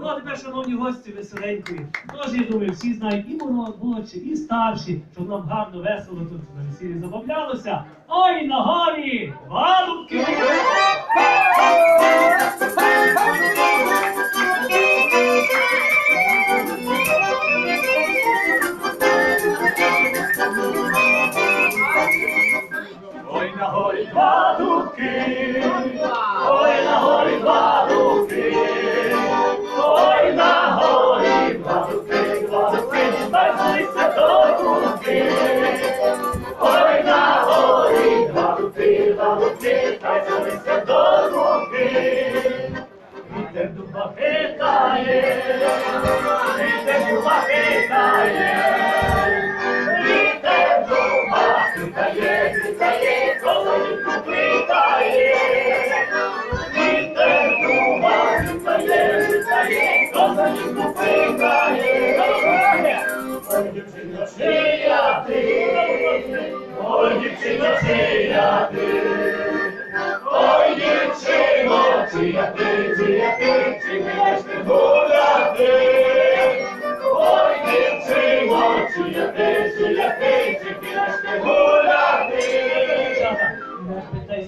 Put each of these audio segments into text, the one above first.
Ну, а тепер, шановні гості веселенької. Тож, я думаю, всі знають і молодші, і старші, щоб нам гарно, весело тут на весіллі забавлялося. Ой, на горі! Валубки! Ой, на горі два дубки, ой, на горі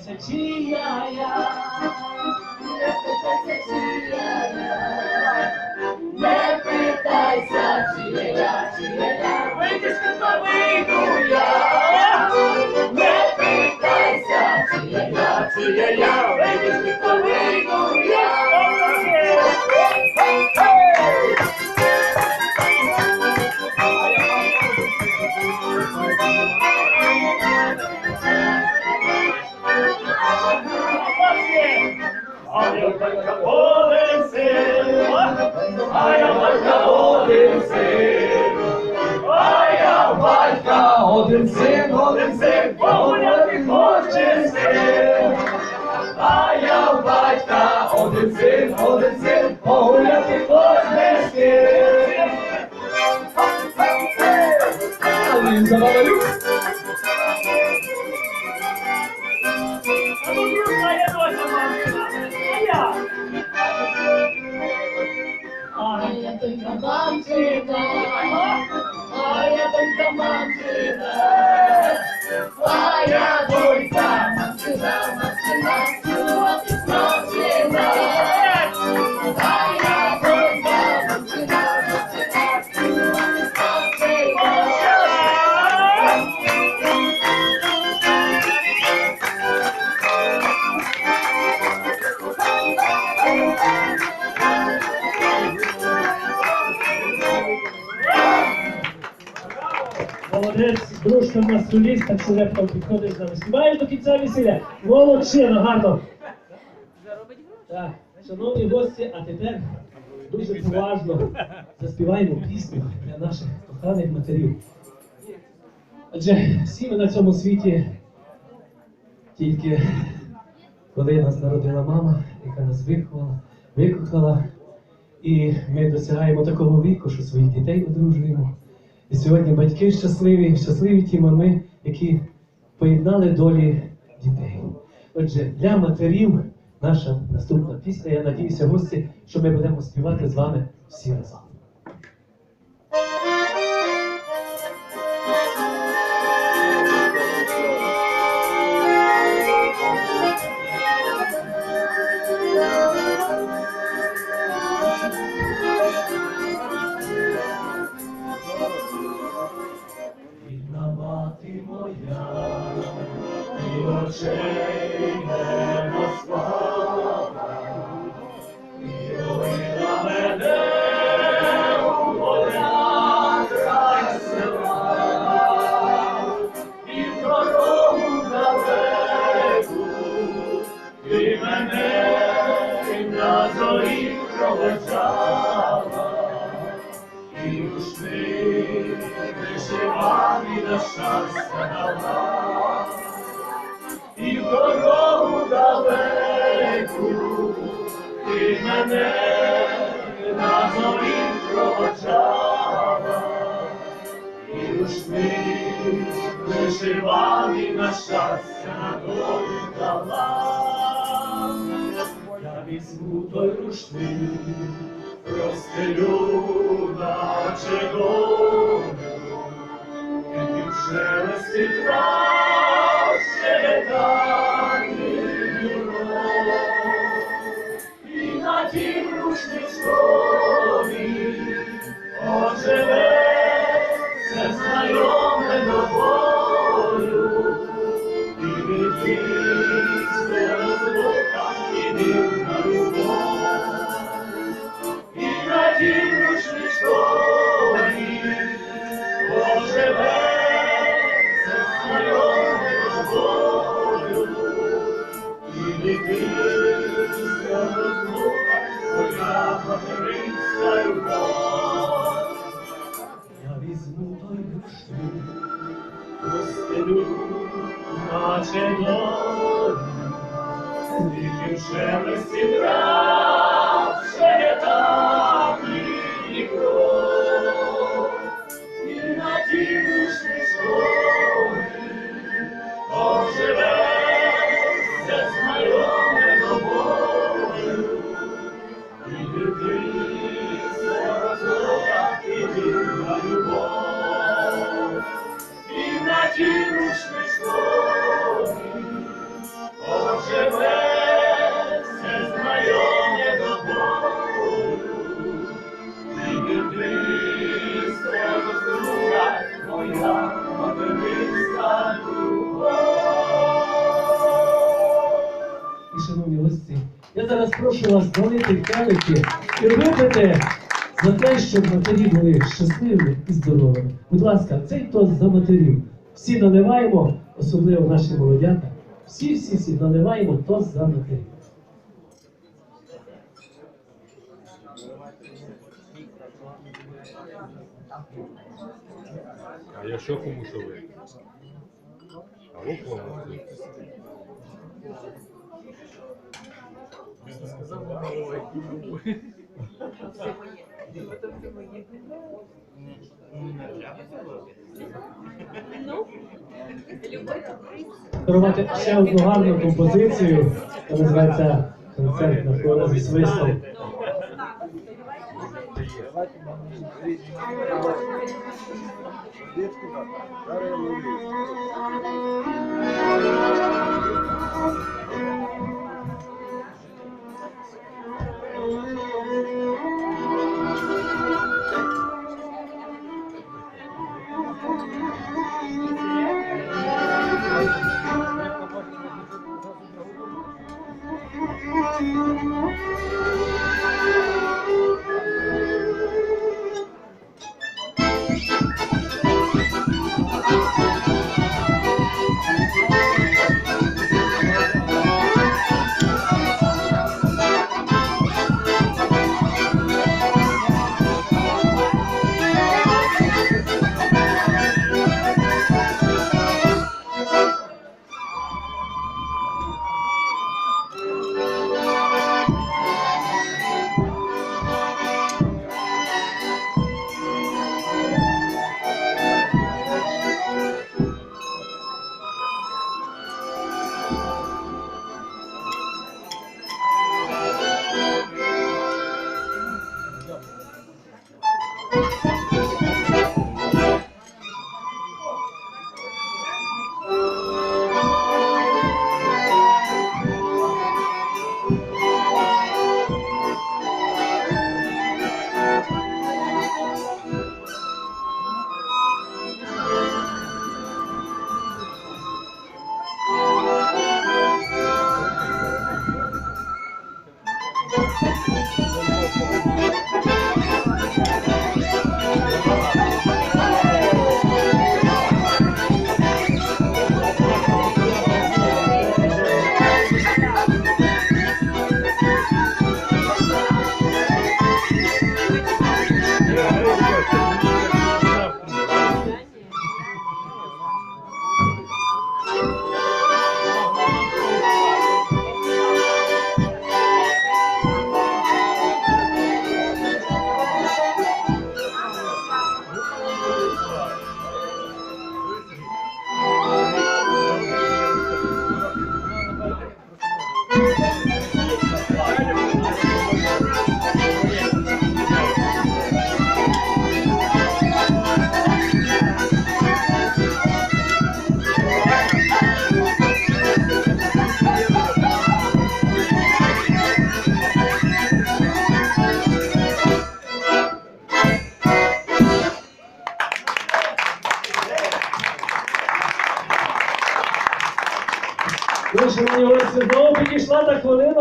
питайся, чия я, Не питайся, чия. Не питайся, чия я, чия я. вийдеш ти, я. Не питайся, чия я. А я батька один син, а я батька один син, один син, син, погуляти хоче син. А я батька один син, один син, погуляти хоче син. А він завалюк. На соліст, так що лепто підходиш за Співаєш до кінця весілля. Молодчина, гарно. Так, шановні гості, а тепер дуже поважно заспіваємо пісню для наших коханих матерів. Адже всі ми на цьому світі тільки коли нас народила мама, яка нас виховала, викохала, і ми досягаємо такого віку, що своїх дітей одружуємо. І сьогодні батьки щасливі, щасливі ті мами, які поєднали долі дітей. Отже, для матерів наша наступна пісня. Я надіюся, гості, що ми будемо співати з вами всі разом. На щастя дала, і в дорогу далеку, ти мене на зорі проводжала, і рушник вишиваний на щастя на долю дала. Я візьму той рушник, розстелю наче долю, і в is right. Наче долю, тільки в прошу вас долити келихи і випити за те, щоб матері були щасливими і здоровими. Будь ласка, цей тост за матерів. Всі наливаємо, особливо наші молодята. Всі, всі, всі наливаємо тост за матерів. А я що кому що ви? А ви кому? Дарувати ще одну гарну композицію, яка називається концерт на коло зі свистом.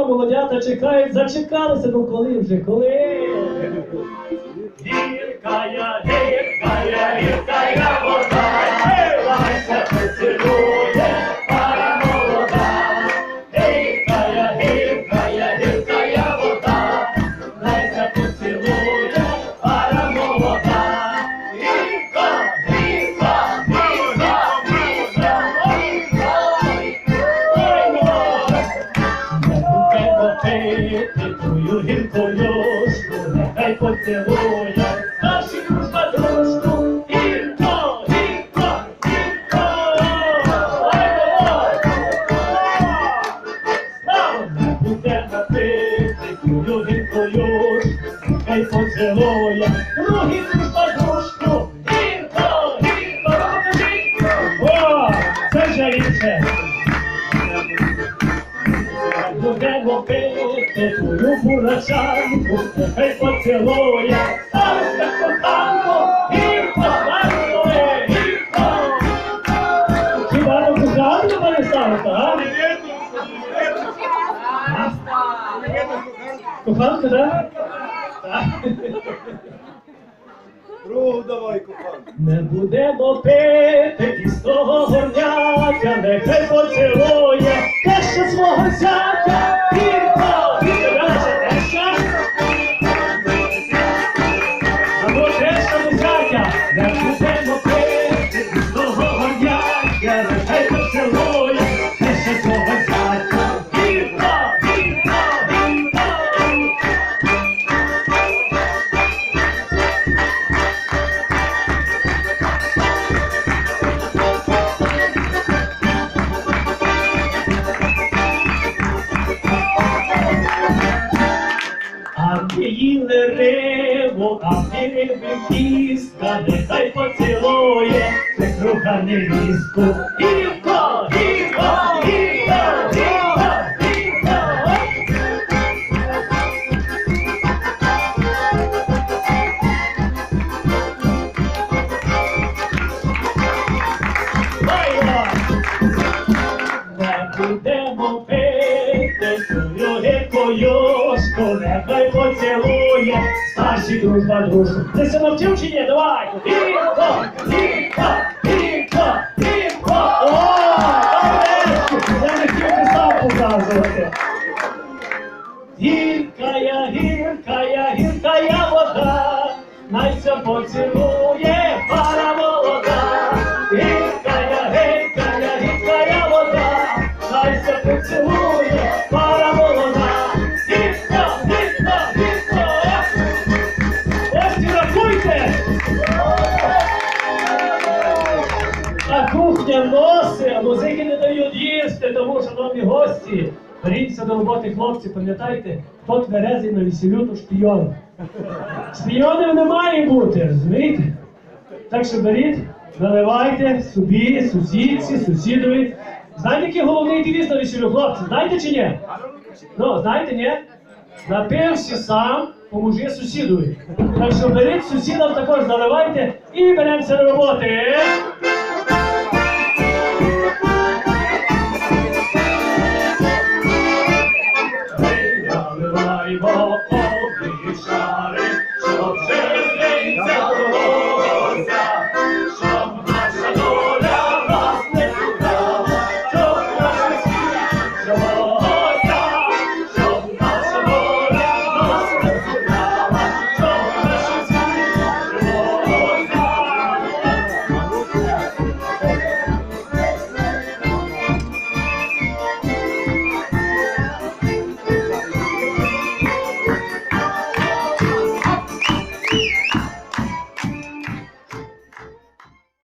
Молодята чекають, зачекалися, ну коли вже, коли? Так? Так. Другу давай, кохан. Не будемо пити із того горняка, нехай поцілує тещо свого зятя. Гірко, гірко, наша теща. Або тещо до зятя, не будемо рибу, а ми риби кістка, нехай поцілує свекруха невістку. Гірко, гірко, гірко, гірко, гірко. Ой-ой! Не будемо пити твою гіркоюшку, нехай поцілує старший знати дружку. Ти се навчив чи ні? Давай! Тихо! Тихо! Тихо! Тихо! О! Я не хотів писав показувати. Гіркая, гіркая, гіркая вода, найся поцілує роботи, хлопці, пам'ятайте, хто тверезий на весілю, то шпіон. Шпіонів не має бути, розумієте? Так що беріть, наливайте собі, сусідці, сусідові. Знаєте, який головний девіз на весілю, хлопці? Знаєте чи ні? Ну, знаєте, ні? Напився сам, поможи сусідові. Так що беріть сусідам також наливайте і беремося до роботи.